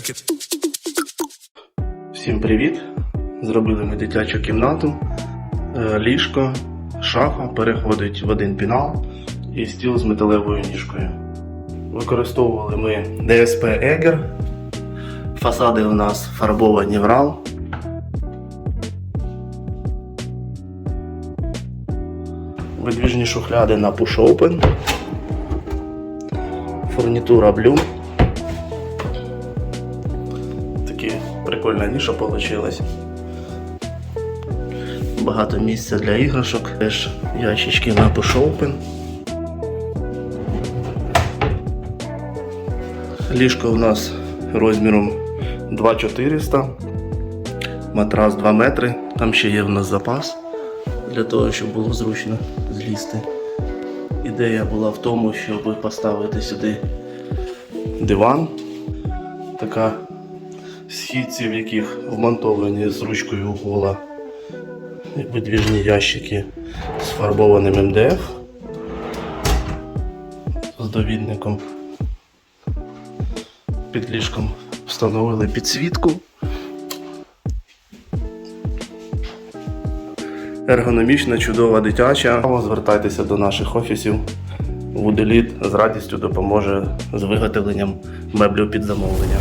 check. Всім привіт! Зробили ми дитячу кімнату, Е, ліжко, шафа переходить в один пінал і стіл з металевою ніжкою. Використовували ми DSP Eger. Фасади у нас фарбовані в RAL. Видвіжні шухляди на Push Open. Фурнітура Blue. Такі прикольна ніша вийшла. Багато місця для іграшок. Теж ящички на Push Ліжко у нас розміром 2400, матрас 2 метри. Там ще є в нас запас для того, щоб було зручно злізти. Ідея була в тому, щоб поставити сюди диван. Така східці, в яких вмонтовані з ручкою гола видвіжні ящики з фарбованим МДФ з довідником. Під ліжком встановили підсвітку. Ергономічна, чудова дитяча. Звертайтеся до наших офісів. Вуделіт з радістю допоможе з виготовленням меблів під замовлення.